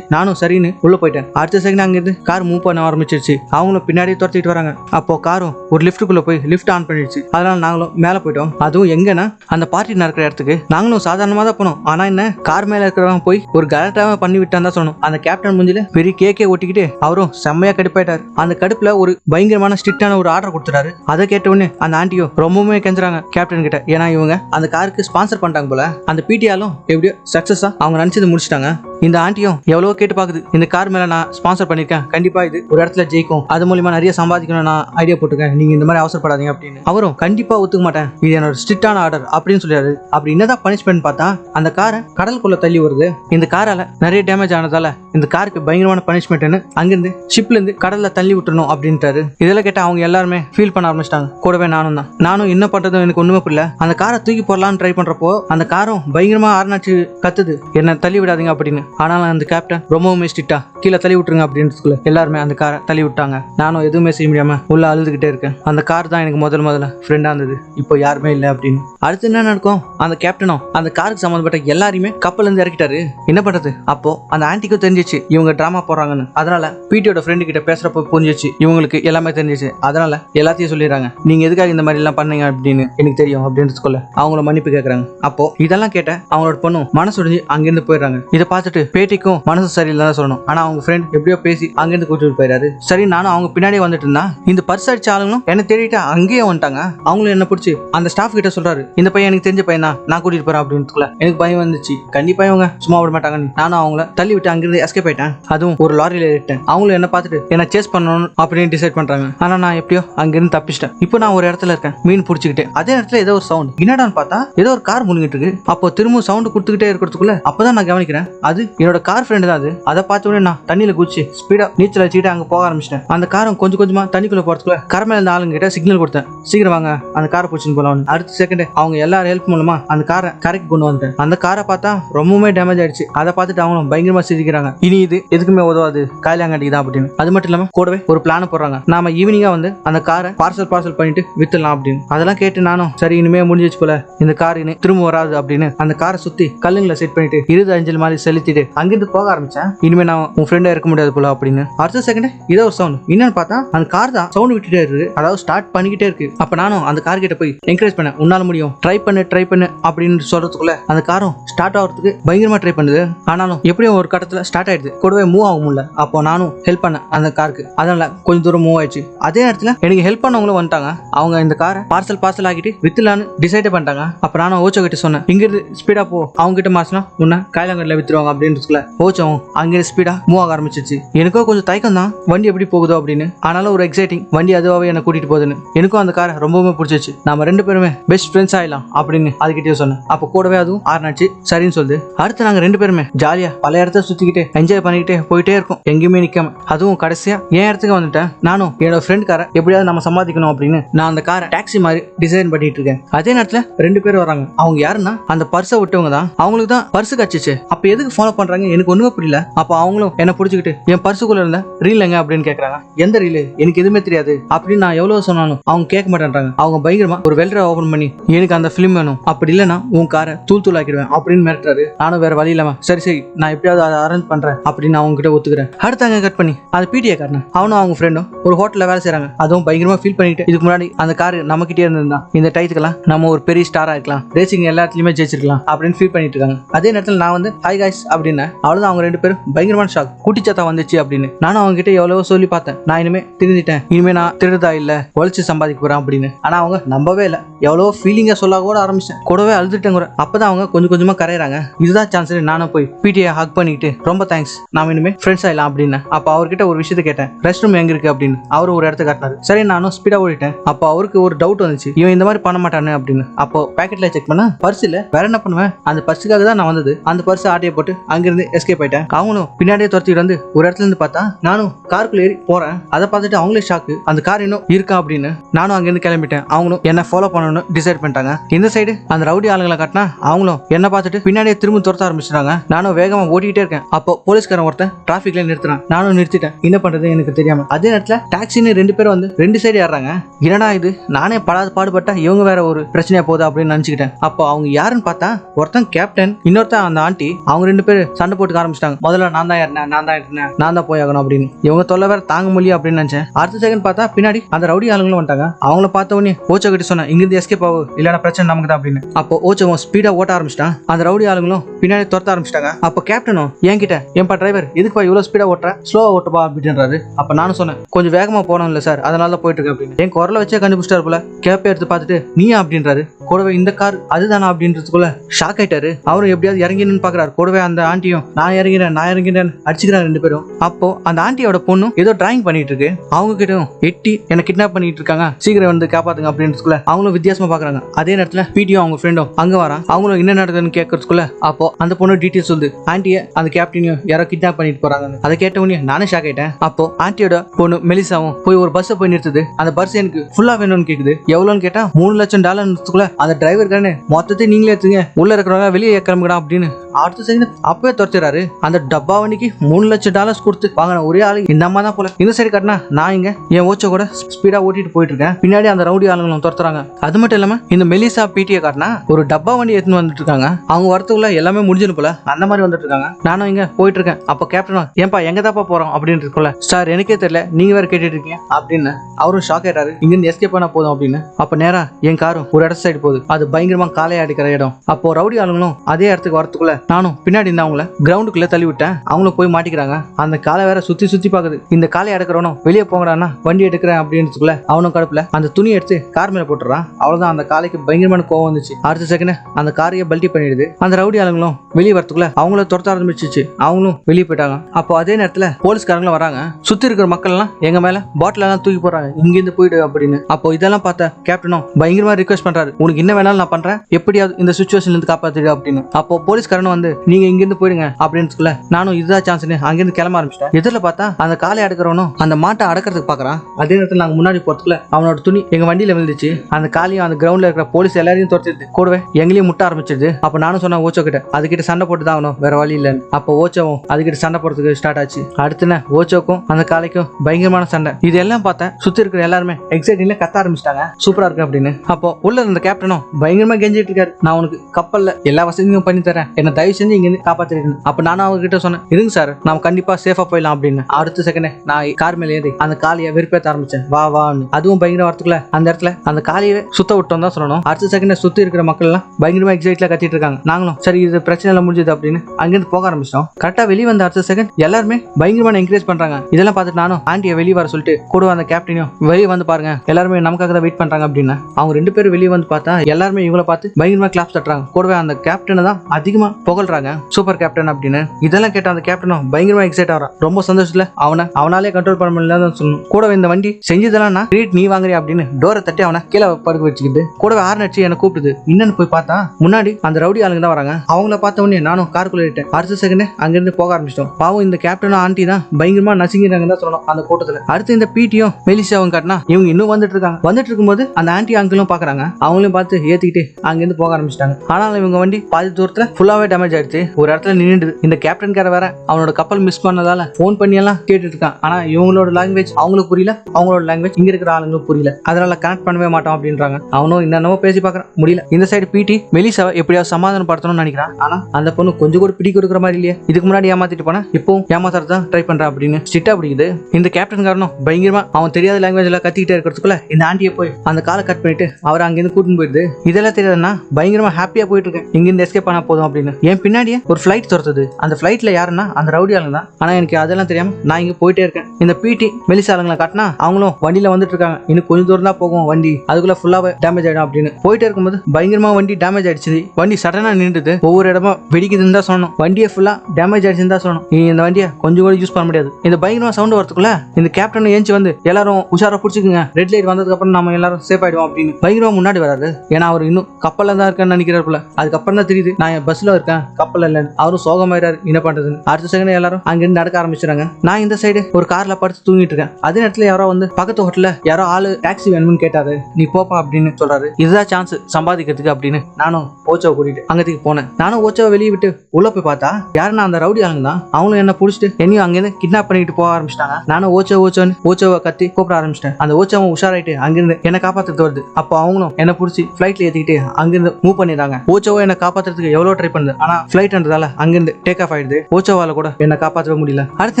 நானும் சரின்னு உள்ள போயிட்டேன். அடுத்த செகண்ட் அங்கிருந்து கார் மூவ் பண்ண ஆரம்பிச்சிருச்சு. அவங்களும் பின்னாடியே துரத்திட்டு வராங்க. அப்போ காரும் ஒரு லிஃப்ட்டுக்குள்ள போய் லிஃப்ட் ஆன் பண்ணிடுச்சு. அதனால நாங்களும் மேல போயிட்டோம். அதுவும் எங்கன்னா அந்த பார்ட்டி நடக்கிற இடத்துக்கு நாங்களும் சாதாரணமா தான் போனோம். ஆனா என்ன கார் மேல இருக்கிறவங்க போய் ஒரு கலட்டாவை பண்ணி விட்டான் தான் சொன்னோம் அந்த கேப்டன் முஞ்சில பெரிய கேக்கே ஒட்டிக்கிட்டு அவரும் செம்மையா கடுப்பாயிட்டாரு. அந்த கடுப்புல ஒரு பயங்கரமான ஸ்ட்ரிக்டான ஒரு ஆர்டர் கொடுத்துட்டாரு. அதை கேட்ட உடனே அந்த ஆண்டியோ ரொம்பவுமே கெஞ்சுறாங்க. கேப்டன் கிட்ட ஏன்னா இவங்க அந்த காருக்கு ஸ்பான்சர் பண்ணிட்டாங்க போல. அந்த பிடிஆலும் எப்படியோ சக்சஸா அவங்க நினைச்சது முடிச்சிட்டாங்க. இந்த ஆண்டியும் எவ்வளவோ கேட்டு பாக்குது. இந்த கார் மேல நான் ஸ்பான்சர் பண்ணிருக்கேன். கண்டிப்பா இது ஒரு இடத்துல ஜெயிக்கும். அது மூலியமா நிறைய சம்பாதிக்கணும் நான் ஐடியா போட்டிருக்கேன். நீங்க இந்த மாதிரி அவசரப்படாதீங்க அப்படின்னு. அவரும் கண்டிப்பா ஒத்துக்க மாட்டேன். இது என்னோட ஸ்ட்ரிக்டான ஆர்டர் அப்படின்னு சொல்லியாரு அப்படி என்னதான் பனிஷ்மெண்ட் பார்த்தா அந்த காரை கடலுக்குள்ள தள்ளி வருது. இந்த காரால நிறைய டேமேஜ் ஆனதால இந்த காருக்கு பயங்கரமான பனிஷ்மெண்ட்னு அங்கிருந்து ஷிப்ல இருந்து கடல்ல தள்ளி விட்டுறணும் அப்படின்ட்டாரு. இதெல்லாம் கேட்டா அவங்க எல்லாருமே ஃபீல் பண்ண ஆரம்பிச்சிட்டாங்க. கூடவே நானும் தான். நானும் என்ன பண்றதும் எனக்கு ஒண்ணுமே புரியல. அந்த காரை தூக்கி போடலாம்னு ட்ரை பண்றப்போ அந்த காரும் பயங்கரமா ஆர்னாச்சு கத்துது. என்ன தள்ளி விடாதீங்க அப்படின்னு. ஆனாலும் அந்த கேப்டன் ரொம்பவுமே ஸ்ட்ரிக்டா கீழே தள்ளி விட்டுருங்க அப்படின்றதுக்குள்ள எல்லாருமே அந்த காரை தள்ளி விட்டாங்க. நானும் எதுவுமே செய்ய முடியாம உள்ள அழுதுகிட்டே இருக்கேன். அந்த கார் தான் எனக்கு முதல் முதல்ல ஃப்ரெண்டா இருந்தது. இப்போ யாருமே இல்லை அப்படின்னு. அடுத்து என்ன நடக்கும்? அந்த கேப்டனும் அந்த காருக்கு சம்மந்தப்பட்ட எல்லாரையுமே கப்பல் இருந்து இறக்கிட்டாரு. என்ன பண்றது? அப்போ அந்த ஆன்ட்டிக்கும் தெரிஞ்சிச்சு இவங்க டிராமா போடுறாங்கன்னு. அதனால பிடியோட ஃப்ரெண்டு கிட்ட பேசுறப்போ புரிஞ்சிச்சு இவங்களுக்கு எல்லாமே தெரிஞ்சிச்சு. அதனால எல்லாத்தையும் சொல்லிடுறாங்க. நீங்க எதுக்காக இந்த மாதிரி எல்லாம் பண்ணீங்க அப்படின்னு எனக்கு தெரியும் அப்படின்றதுக்குள்ள அவங்கள மன்னிப்பு கேட்கறாங்க அப்போ இதெல்லாம் கேட்ட அவங்களோட பொண்ணும் மனசுடைஞ்சு அங்கிருந்து போயிடுறாங்க. இதை பார்த்துட்டு பேட்டிக்கும் மனசு சரியில்லை தான் சொல்லணும். ஆனா அவங்க ஃப்ரெண்ட் எப்படியோ பேசி அங்கிருந்து கூட்டிட்டு போயிடாரு சரி நானும் அவங்க பின்னாடியே வந்துட்டு இருந்தா இந்த பர்ஸ் அடிச்ச ஆளுங்களும் என்ன தேடிட்டு அங்கேயே வந்துட்டாங்க. அவங்களும் என்ன பிடிச்சி அந்த ஸ்டாஃப் கிட்ட சொல்றாரு. இந்த பையன் எனக்கு தெரிஞ்ச பையன் தான். நான் கூட்டிட்டு போறேன் அப்படின்றதுக்குள்ள எனக்கு பயம் வந்துச்சு. கண்டிப்பா இவங்க சும்மா விட மாட்டாங்கன்னு. நானும் அவங்கள தள்ளி விட்டு அங்கிருந்து எஸ்கேப் ஆயிட்டேன். அதுவும் ஒரு லாரியில ஏறிட்டேன். அவங்களும் என்ன பார்த்துட்டு என்ன சேஸ் பண்ணணும் அப்படின்னு டிசைட் பண்றாங்க. ஆனா நான் எப்படியோ அங்கிருந்து தப்பிச்சிட்டேன். இப்போ நான் ஒரு இடத்துல இருக்கேன். மீன் பிடிச்சிக்கிட்டு. அதே இடத்துல ஏதோ ஒரு சவுண்ட் என்னடான்னு பார்த்தா ஏதோ ஒரு கார் முழுங்கிட்டு இருக்கு. அப்போ திரும்ப சவுண்ட் கொடுத்துக்கிட்டே இருக்கிறதுக்குள்ள அப்பதான் நான் கவனிக்கிறேன். அது என்னோட கார் ஃப்ரெண்டு தான் அது. அதை பார்த்த உடனே நான் தண்ணியில குச்சி ஸ்பீடா நீச்சல் அடிச்சுக்கிட்டு அங்க போக ஆரம்பிச்சிட்டேன். அந்த காரம் கொஞ்சம் கொஞ்சமா தண்ணிக்குள்ள போறதுக்குள்ள கரை மேல இருந்த ஆளுங்க கிட்ட சிக்னல் கொடுத்தேன். சீக்கிரம் வாங்க அந்த காரை பிடிச்சின்னு போலாம். அடுத்த செகண்ட் அவங்க எல்லாரும் ஹெல்ப் மூலமா அந்த காரை கரைக்கு கொண்டு வந்துட்டேன். அந்த காரை பார்த்தா ரொம்பவுமே டேமேஜ் ஆயிடுச்சு. அதை பார்த்துட்டு அவங்களும் பயங்கரமா சிரிக்கிறாங்க. இனி இது எதுக்குமே உதவாது காயிலாங்காண்டிக்கு தான் அப்படின்னு. அது மட்டும் இல்லாம கூடவே ஒரு பிளான் போடுறாங்க. நாம ஈவினிங்கா வந்து அந்த காரை பார்சல் பார்சல் பண்ணிட்டு வித்துடலாம் அப்படின்னு. அதெல்லாம் கேட்டு நானும் சரி இனிமே முடிஞ்சிச்சு போல. இந்த கார் திரும்ப வராது அப்படின்னு அந்த காரை சுத்தி கல்லுங்களை செட் பண்ணிட்டு இருபது அஞ்சல் மாதிரி செலுத்திட்டு அங்கிருந்து போக ஆரம்பிச்சேன். இனிமே நான் உன் ஃப்ரெண்டா இருக்க முடியாது போல அப்படின்னு. அடுத்த செகண்ட் இதோ ஒரு சவுண்ட் என்னன்னு பார்த்தா அந்த கார் தான் சவுண்ட் விட்டுட்டே இருக்கு அதாவது ஸ்டார்ட் பண்ணிக்கிட்டே இருக்கு. அப்ப நானும் அந்த கார் கிட்ட போய் என்கரேஜ் பண்ணேன். உன்னால முடியும். ட்ரை பண்ணு ட்ரை பண்ணு அப்படின்னு சொல்றதுக்குள்ள அந்த காரும் ஸ்டார்ட் ஆகிறதுக்கு பயங்கரமா ட்ரை பண்ணுது. ஆனாலும் எப்படியும் ஒரு கட்டத்துல ஸ்டார்ட் ஆயிடுது. கூடவே மூவ் ஆக முடியல. அப்போ நானும் ஹெல்ப் பண்ணேன் அந்த காருக்கு அதனால கொஞ்சம் தூரம் மூவ் ஆயிடுச்சு. அதே நேரத்துல எனக்கு ஹெல்ப் பண்ணவங்களும் வந்துட்டாங்க. அவங்க இந்த காரை பார்சல் பார்சல் ஆகிட்டு வித்துலான்னு டிசைட் பண்ணிட்டாங்க. அப்ப நானும் ஓச்சோ கிட்ட சொன்னேன். இங்கிருந்து ஸ்பீடா போ. அவங்க கிட்ட மாசினா உன்னை காயலாங்கல்ல வித்துருவாங்க அப்படின்றதுக்குள்ள ஓச்சோ அங்கிருந்து ஸ்பீடா மூவ் ஆக ஆரம்பிச்சிச்சு. எனக்கும் கொஞ்சம் தயக்கம் தான். வண்டி எப்படி போகுதோ அப்படின்னு. ஆனாலும் ஒரு எக்ஸைட்டிங் வண்டி அதுவாகவே என்ன கூட்டிட்டு போகுதுன்னு. எனக்கும் அந்த காரை ரொம்பவுமே பிடிச்சிச்சு நம்ம ரெண்டு பேருமே பெஸ்ட் ஃப்ரெண்ட்ஸ் ஆயிடலாம் அப்படின்னு அதுக்கிட்டே சொன்னேன். அப்போ கூடவே அதுவும் ஆறுனாச்சு. சரின்னு சொல்லுது. அடுத்து நாங்க ரெண்டு பேருமே ஜாலியா பல இடத்த சுத்திக்கிட்டு என்ஜாய் பண்ணிக்கிட்டே போயிட்டே இருக்கோம். எங்கேயுமே நிக்காம. அதுவும் கடைசியா என் இடத்துக்கு வந்துட்டேன். நானும் என்னோட ஃப்ரெண்ட் காரை எப்படியாவது நம்ம சம்பாதிக்கணும் அப்படின்னு நான் அந்த காரை டாக்ஸி மாதிரி டிசைன் பண்ணிட்டு இருக்கேன். அதே நேரத்துல ரெண்டு பேர் வராங்க. அவங்க யாருன்னா அந்த பர்ஸை விட்டவங்க தான். அவங்களுக்கு தான் பர்சு கச்சிச்சு. அப்ப எதுக்கு ஃபாலோ பண்றாங்க? எனக்கு ஒண்ணுமே புரியல. அப்ப அவங்களும் என்ன பிடிச்சிக்கிட்டு என் பர்சுக்குள்ள இருந்த ரீல் எங்க? அப்படின்னு கேக்குறாங்க. எந்த ரீல் எனக்கு எதுவுமே தெரியாது. அப்படின்னு நான் எவ்வளவு சொன்னாலும் அவங்க கேட்க மாட்டேன்றாங்க. அவங்க பயங்கரமா ஒரு வெல்டரை ஓபன் பண்ணி எனக்கு அந்த ஃபிலிம் வேணும். அப்படி இல்லைன்னா உன் காரை தூள் தூள் ஆக்கிடுவேன் அப்படின்னு மிரட்டுறாரு. நானும் வேற வழி இல்லாம சரி சரி நான் எப்படியாவது அதை அரேஞ்ச் பண்றேன் அப்படின்னு அவங்க கிட்ட ஒத்துக்கிறேன். அடுத்தாங்க கட் பண்ணி அது பிடிஏ காரணம் அவனும் அவங்க ஃப்ரெண்டும் ஒரு ஹோட்டல்ல வேலை செய்யறாங்க அதுவும் பயங்கரமா ஃபீல் பண்ணிட்டு இதுக்கு முன்னாடி அந்த கார் நம்ம கிட்டே இருந்திருந்தா இந்த டயத்துக்கெல்லாம் நம்ம ஒரு பெரிய ஸ்டாரா இருக்கலாம். ரேசிங் எல்லாத்துலயுமே ஜெயிச்சிருக்கலாம் அப்படின்னு ஃபீல் பண்ணிட்டு இருக்காங்க. அதே நேரத்தில் நான் வந்து ஹாய் காய்ஸ் அப்படின்னு அவ்வளவுதான். அவங்க ரெண்டு பேரும் பயங்கரமான ஷாக் குட்டிச்சாத்தா வந்துச்சு அப்படின்னு. நானும் அவங்க கிட்ட எவ்வளவோ சொல்லி பார்த்தேன். நான் இனிமே திருந்திட்டேன். இனிமே நான் திருடுதா இல்ல. உழைச்சு சம்பாதிக்க போறேன் அப்படின்னு. ஆனா அவங்க நம்பவே இல்லை. எவ்வளவோ ஃபீலிங்கா சொல்ல கூட ஆரம்பிச்சேன் கூடவே அழுதுட்டேன் கூட. அப்பதான் அவங்க கொஞ்சம் கொஞ்சமா கரையறாங்க. இதுதான் சான்ஸ் நானும் போய் பிடிஐ ஹக் பண்ணிட்டு ரொம்ப தேங்க்ஸ் நாம இனிமே ஃப்ரெண்ட்ஸ் ஆயிடலாம் அப்படின்னு. அப்ப அவர்கிட்ட ஒரு விஷயத்த கேட்டேன். ரெஸ்ட் ரூம் எங்க இருக்கு? அப்படின்னு. அவரு ஒரு இடத்த காட்டினாரு. சரி நானும் ஸ்பீடா ஓடிட்டேன். அப்போ அவருக்கு ஒரு டவுட் வந்துச்சு. இவன் இந்த மாதிரி பண்ண மாட்டானு அப்படின்னு. அப்போ பேக்கெட்ல செக் பண்ண பர்ஸ் இல்ல வேற என்ன பண்ணுவேன்? அந்த பர்ஸுக்காக தான் நான் வந்தது. அந்த பர்ஸ் ஆட்டையை போட்டு அங்கிருந்து எஸ்கேப் ஆயிட்டேன். அவங்களும் பின்னாடியே துரத்திட்டு வந்து ஒரு இடத்துல இருந்து பார்த்தா நானும் காருக்குள்ள ஏறி போறேன். அதை பார்த்துட்டு அவங்களே ஷாக்கு அந்த கார் இன்னும் இருக்கா அப்படின்னு நானும் அங்கிருந்து கிளம்பிட்டேன். அவங்களும் என்ன ஃபாலோ பண்ணணும்னு டிசைட் பண்ணிட்டாங்க. இந்த சைடு அந்த ரவுடி ஆளுங்களை காட்டினா அவங்களும் என்ன பார்த்துட்டு பின்னாடியே திரும்ப துரத்த ஆரம்பிச்சிட்டாங்க. நானும் வேகமா ஓட்டிக்கிட்டே இருக்கேன். அப்போ போலீஸ்காரன் ஒருத்தன் டிராஃபிக்ல நிறுத்துறான். நானும் நிறுத்திட்டேன். என்ன பண்றது எனக்கு தெரியாம. அதே நேரத்துல டாக்ஸின்னு ரெண்டு பேரும் வந்து ரெண்டு சைடு ஏறாங்க என்னடா இது? நானே படாத பாடுபட்டா இவங்க வேற ஒரு பிரச்சனையா போகுது அப்படின்னு நினைச்சுக்கிட்டேன். அப்போ அவங்க யாருன்னு பார்த்தா ஒருத்தன் கேப்டன் இன்னொருத்தன் அந்த ஆண்டி அவங்க ரெண்டு பேர் சண்டை போட்டு ஆரம்பிச்சிட்டாங்க. முதல்ல நான் தான் ஏறினேன் நான் தான் ஏறினேன் நான் தான் போயாகணும் அப்படின்னு. இவங்க தொல்லை வேற தாங்க முடியும் அப்படின்னு நினைச்சேன். அடுத்த செகண்ட் பார்த்தா பின்னாடி அந்த ரவுடி ஆளுங்களும் வந்துட்டாங்க. அவங்கள பார்த்த உடனே ஓச்சோ கிட்ட சொன்னேன் இங்கிருந்து எஸ்கேப் ஆகும் இல்லைன்னா பிரச்சனை நமக்கு தான் அப்படின்னு. அப்போ ஓச்சோ ஸ்பீடா ஓட்ட ஆரம்பிச்சிட்டான். அந்த ரவுடி ஆளுங்களும் பின்னாடி துரத்த ஆரம்பிச்சிட்டாங்க. அப்போ கேப்டனும் என்கிட்ட ஏன்பா டிரைவர் எதுக்குப்பா இவ்வளவு ஸ்பீடா ஓட்டுற? ஸ்லோவா ஓட்டுப்பா அப்படின்றாரு. அப்ப நானும் சொன்னேன் கொஞ்சம் வேகமா போனோம் இல்ல சார் அதனால தான் போயிட்டு இருக்கு அப்படின்னு. என் குரலை வச்சே கண்டுபிடிச்சிட்டாரு போல. கேப்பே எடுத்து பார்த்துட்டு நீயா அப்படின்றாரு. கூடவே இந்த கார் அதுதானா? அப்படின்றதுக்குள்ள ஷாக் ஆயிட்டாரு. அவரும் எப்படியாவது இறங்கினு பாக்குறாரு கூடவே அந்த ஆண்டியும் நான் இறங்கிறேன் நான் இறங்கிறேன் அடிச்சுக்கிறாங்க ரெண்டு பேரும். அப்போ அந்த ஆண்டியோட பொண்ணும் ஏதோ டிராயிங் பண்ணிட்டு இருக்கு. அவங்க கிட்டும் எட்டி என்ன கிட்னாப் பண்ணிட்டு இருக்காங்க. சீக்கிரம் வந்து காப்பாத்துங்க அப்படின்றதுக்குள்ள அவங்களும் வித்தியாசமா பாக்குறாங்க. அதே நேரத்துல பிடியும் அவங்க ஃப்ரெண்டும் அங்க வரான். அவங்களும் என்ன நடக்குதுன்னு கேட்கறதுக்குள்ள அப்போ அந்த பொண்ணு டீட்டெயில்ஸ் வந்து ஆண்டிய அந்த கேப்டனையும் யாரோ கிட்னாப் பண்ணிட்டு போறாங்க அதை கேட்ட உடனே நானே ஷாக் ஆயிட்டேன். அப்போ ஆண்டியோட பொண்ணு மெலிசாவும் போய் ஒரு பஸ்ஸை போய் நிறுத்துது. அந்த பஸ் எனக்கு ஃபுல்லா வேணும்னு கேக்குது. எவ்வளோன்னு கேட்டா மூணு லட்சம் டாலர்ன்றதுக்குள்ள அந்த டிரைவர் காரனே மொத்தத்தை நீங்களே எடுத்துங்க உள்ள இருக்கிறவங்க வெளியே கிளம்புடா அப்படின்னு அடுத்த சைடு அப்பவே துரத்துறாரு அந்த டப்பா வண்டிக்கு மூணு லட்சம் டாலர்ஸ் கொடுத்து வாங்கின ஒரே ஆளு இந்த அம்மா தான் போல. இந்த சைடு காட்டினா நான் இங்க என் ஓச்ச கூட ஸ்பீடா ஓட்டிட்டு போயிட்டு இருக்கேன். பின்னாடி அந்த ரவுடி ஆளுங்களும் துரத்துறாங்க. அது மட்டும் இல்லாம இந்த மெலிசா பிடிஏ காட்டினா ஒரு டப்பா வண்டி எடுத்துன்னு வந்துட்டு இருக்காங்க. அவங்க வரத்துக்குள்ள எல்லாமே முடிஞ்சிடும் போல. அந்த மாதிரி வந்துட்டு இருக்காங்க. நானும் இங்க போயிட்டு இருக்கேன். அப்போ கேப்டன் ஏன்பா எங்க தாப்பா போறோம்? அப்படின்னு இருக்குல்ல சார் எனக்கே தெரியல. நீங்க வேற கேட்டுட்டு இருக்கீங்க. அப்படின்னு அவரும் ஷாக் ஆயிட்டாரு இங்க இருந்து எஸ்கேப் பண்ணா போதும் அப்படின்னு. அப்ப நேரா என் காரும் ஒரு இடத்து சைடு போகுது. அது பயங்கரமா காலையை அடிக்கிற இடம். அப்போ ரவுடி ஆளுங்களும் அதே இடத்துக்கு வரத்துக்குள்ள நானும் பின்னாடி இருந்த அவங்கள கிரவுண்டுக்குள்ள தள்ளி விட்டேன் அவங்களும் போய் மாட்டிக்கிறாங்க. அந்த காலை வேற சுத்தி சுத்தி பாக்குது. இந்த காலை எடுக்கிறவனும் வெளியே போங்கடானா வண்டி எடுக்கிறேன் அப்படின்றதுக்குள்ள அவனும் கடுப்புல அந்த துணியை எடுத்து கார் மேல போட்டுறான். அவ்வளவுதான். அந்த காலைக்கு பயங்கரமான கோவம் வந்துச்சு. அடுத்த செகண்ட் அந்த காரையே பல்டி பண்ணிடுது. அந்த ரவுடி ஆளுங்களும் வெளியே வரத்துக்குள்ள அவங்கள துரத்த ஆரம்பிச்சிச்சு. அவங்களும் வெளியே போயிட்டாங்க. அப்போ அதே நேரத்துல போலீஸ்காரங்களும் வராங்க. சுத்தி இருக்கிற மக்கள் எல்லாம் எங்க மேல பாட்டில் எல்லாம் தூக்கி போறாங்க இங்க இருந்து போயிடு அப்படின்னு. அப்போ இதெல்லாம் பார்த்த கேப்டனும் பயங்கரமா ரிக்வெஸ்ட் பண்றாரு. உனக்கு என்ன வேணாலும் நான் பண்றேன். எப்படியாவது இந்த சுச்சுவேஷன்ல இருந்து காப்பாத்திடு அப்படின்னு. அப்போ போலீஸ்காரனும் வந்து நீங்க இங்கிருந்து போயிடுங்க அப்படின்னு சொல்ல நானும் இதுதான் சான்ஸ்னு அங்கிருந்து கிளம்ப ஆரம்பிச்சிட்டேன். எதிரில் பார்த்தா அந்த காலை அடக்கிறவனும் அந்த மாட்டை அடக்கிறதுக்கு பாக்குறான் அதே நேரத்தில் நாங்க முன்னாடி போறதுக்குள்ள அவனோட துணி எங்க வண்டியில விழுந்துச்சு அந்த காலையும் அந்த கிரவுண்ட்ல இருக்கிற போலீஸ் எல்லாரையும் துரத்திடுது. கூடவே எங்களையும் முட்ட ஆரம்பிச்சிடுது. அப்ப நானும் சொன்னேன் ஓச்சோ கிட்ட அதுகிட்ட சண்டை போட்டு தான் ஆகணும். வேற வழி இல்லைன்னு. அப்போ ஓச்சோவும் அதுகிட்ட சண்டை போடுறதுக்கு ஸ்டார்ட் ஆச்சு. அடுத்துன ஓச்சோக்கும் அந்த காலைக்கும் பயங்கரமான சண்டை. இதெல்லாம் பார்த்தேன் சுத்தி இருக்கிற எல்லாருமே எக்ஸைட்டிங்ல கத்த ஆரம்பிச்சிட்டாங்க. சூப்பரா இருக்கு அப்படின்னு. அப்போ உள்ள இருந்த கேப்டனும் பயங்கரமா கெஞ்சிட்டு இருக்காரு. நான் உனக்கு கப்பல்ல எல்லா வசதியும் பண்ணி தரேன். என்ன தயவு செஞ்சு இங்க இருந்து காப்பாத்திருக்கேன் அப்ப நானும் அவங்க கிட்ட சொன்னேன் இருங்க சார் நாம கண்டிப்பா சேஃபா போயிடலாம் அப்படின்னு. அடுத்த செகண்ட் நான் கார் மேல ஏறி அந்த காலியை வெறுப்பேத்த ஆரம்பிச்சேன். வா வான்னு. அதுவும் பயங்கர வரத்துக்குள்ள அந்த இடத்துல அந்த காலியை சுத்த விட்டோம் தான் சொல்லணும். அடுத்த செகண்ட் சுத்தி இருக்கிற மக்கள் எல்லாம் பயங்கரமா எக்ஸைட்ல கத்திட்டு இருக்காங்க. நாங்களும் சரி இது பிரச்சனை எல்லாம் முடிஞ்சது அப்படின்னு அங்கிருந்து போக ஆரம்பிச்சிட்டோம். கரெக்டா வெளியே வந்த அடுத்த செகண்ட் எல்லாருமே பயங்கரமான என்கரேஜ் பண்றாங்க. இதெல்லாம் பார்த்துட்டு நானும் ஆண்டியை வெளியே வர சொல்லிட்டு கூட அந்த கேப்டனையும் வெளியே வந்து பாருங்க எல்லாருமே நமக்காக தான் வெயிட் பண்றாங்க அப்படின்னு. அவங்க ரெண்டு பேரும் வெளியே வந்து பார்த்தா எல்லாருமே இவங்களை பார்த்து பயங்கரமா கிளாப்ஸ் தட்டுறாங்க. கூடவே அந்த கேப்டனை தான் அதிகமா புகழ்றாங்க. சூப்பர் கேப்டன் அப்படின்னு. இதெல்லாம் கேட்ட அந்த கேப்டனும் பயங்கரமா எக்ஸைட் ஆகிறான். ரொம்ப சந்தோஷத்துல அவனை அவனாலே கண்ட்ரோல் பண்ண முடியலன்னு சொல்லணும். கூடவே இந்த வண்டி செஞ்சதெல்லாம் நான் ட்ரீட் நீ வாங்குறியா அப்படின்னு டோரை தட்டி அவனை கீழே படுக்க வச்சுக்கிட்டு கூடவே ஆறு அடிச்சு என்னை கூப்பிடுது என்னன்னு போய் பார்த்தா முன்னாடி அந்த ரவுடி ஆளுங்க தான் வராங்க. அவங்கள பார்த்த உடனே நானும் காருக்குள்ள அடுத்த செகண்ட் அங்கிருந்து போக ஆரம்பிச்சிட்டோம். பாவம் இந்த கேப்டனும் ஆண்டி தான் பயங்கரமா நசுங்கிறாங்க தான் சொல்லணும் அந்த கூட்டத்துல. அடுத்து இந்த பிடியும் மெலிசாவும் காட்டினா இவங்க இன்னும் வந்துட்டு இருக்காங்க. வந்துட்டு இருக்கும்போது அந்த ஆண்டி அங்கிளும் பாக்குறாங்க அவங்களையும் பார்த்து ஏத்திக்கிட்டு அங்கிருந்து போக ஆரம்பிச்சிட்டாங்க. ஆனாலும் இவங்க வண்டி பாதி தூரத்துல ஃபுல்லாவே டேமேஜ் ஆயிடுச்சு. ஒரு இடத்துல நின்றுது இந்த கேப்டன் கார வேற அவனோட கப்பல் மிஸ் பண்ணதால ஃபோன் பண்ணி எல்லாம் கேட்டுட்டு இருக்கான். ஆனா இவங்களோட லாங்குவேஜ் அவங்களுக்கு புரியல. அவங்களோட லாங்குவேஜ் இங்க இருக்கிற ஆளுங்களுக்கு புரியல. அதனால கனெக்ட் பண்ணவே மாட்டோம் அப்படின்றாங்க. அவனும் என்னென்னவோ பேசி பார்க்கறான். முடியல. இந்த சைடு பிடி மெலிசாவை எப்படியாவது சமாதானப்படுத்தணும்னு நினைக்கிறான். ஆனா அந்த பொண்ணு கொஞ்சம் கூட பிடி கொடுக்குற மாதிரி இல்லையே. இதுக்கு முன்னாடி ஏமாத்திட்டு போனா இப்போ ஏமாத்துறது ட்ரை பண்றான் அப்படின்னு ஸ்ட்ரிக்டா பிடிக்குது. இந்த கேப்டன் காரணம் பயங்கரமா அவன் தெரியாத லாங்குவேஜ் எல்லாம் கத்திக்கிட்டே இருக்கிறதுக்குள்ள இந்த ஆண்டியை போய் அந்த காலை கட் பண்ணிட்டு அவர் அங்கிருந்து கூட்டின்னு போயிடுது. இதெல்லாம் தெரியாதுன்னா பயங்கரமா ஹாப்பியா போயிட்டு இருக்கேன். இங்கிருந்து எஸ்கேப் பண்ணா போதும் அப்படின்னு. என் பின்னாடியே ஒரு ஃப்ளைட் துரத்துது. அந்த ஃப்ளைட்ல யாருன்னா அந்த ரவுடி ஆளுங்க தான். ஆனா எனக்கு அதெல்லாம் தெரியாம நான் இங்க போயிட்டே இருக்கேன். இந்த பிடி மெலிசா ஆளுங்களை காட்டினா அவங்களும் வண்டியில வந்துட்டு இருக்காங்க இன்னும் கொஞ்சம் தூரம் தான் போகும் வண்டி. அதுக்குள்ள ஃபுல்லாவே டேமேஜ் ஆயிடும் அப்படின்னு. போயிட்டே இருக்கும்போது பயங்கரமா வண்டி டேமேஜ் ஆயிடுச்சு வண்டி சடனா நின்றுது. ஒவ்வொரு இடமா வெடிக்குதுன்னு தான் சொல்லணும். வண்டியை ஃபுல்லா டேமேஜ் ஆயிடுச்சுன்னு தான் சொல்லணும். இந்த வண்டியை கொஞ்சம் கூட யூஸ் பண்ண முடியாது. இந்த பயங்கரமா சவுண்ட் வரதுக்குள்ள இந்த கேப்டன் ஏஞ்சி வந்து எல்லாரும் உஷாரா பிடிச்சிக்குங்க. ரெட் லைட் வந்ததுக்கு அப்புறம் நம்ம எல்லாரும் சேஃப் ஆயிடுவோம் அப்படின்னு. பயங்கரமா முன்னாடி வராது ஏன்னா அவர் இன்னும் கப்பல்ல தான் இருக்கேன்னு நினைக்கிறாருல அதுக்கப்புறம் தான் தெரியுது நான் என் பஸ்ல இருக்கேன். கப்பல் இல்லைன்னு. அவரும் சோகமாயிராரு என்ன பண்றதுன்னு. அடுத்த செகண்ட் எல்லாரும் அங்கிருந்து நடக்க ஆரம்பிச்சிடுறாங்க. நான் இந்த சைடு ஒரு கார்ல படுத்து தூங்கிட்டு இருக்கேன். அதே நேரத்துல யாரோ வந்து பக்கத்து ஹோட்டல்ல யாரோ ஆளு டாக்ஸி வேணும்னு கேட்டாரு. நீ போப்பா அப்படின்னு சொல்றாரு. இதுதான் சான்ஸ் சம்பாதிக்கிறதுக்கு அப்படின்னு நானும் ஓச்சோவை கூட்டிட்டு அங்கத்துக்கு போனேன். நானும் ஓச்சோவை வெளியே விட்டு உள்ள போய் பார்த்தா யாருன்னா அந்த ரவுடி ஆளுங்க தான். அவங்களும் என்ன பிடிச்சிட்டு என்னையும் அங்கிருந்து கிட்னாப் பண்ணிட்டு போக ஆரம்பிச்சிட்டாங்க. நானும் ஓச்சோ ஓச்சோன்னு ஓச்சோவை கத்தி கூப்பிட ஆரம்பிச்சிட்டேன். அந்த ஓச்சோவை உஷாராயிட்டு அங்கிருந்து என்ன காப்பாத்துறது வருது. அப்போ அவங்களும் என்ன பிடிச்சி ஃபிளைட்ல ஏத்திக்கிட்டு அங்கிருந்து மூவ் பண்ணிடுறாங்க. ஓச்சோவை என்ன காப்பாத்துறதுக்கு எவ்வளவு ட்ரை பண்ணுது. ஆனா ஃபிளைட்ன்றதால அங்கிருந்து டேக் ஆஃப் ஆயிடுது. ஓச்சோவால கூட என்ன காப்பாற்றவே முடியல. அடுத்து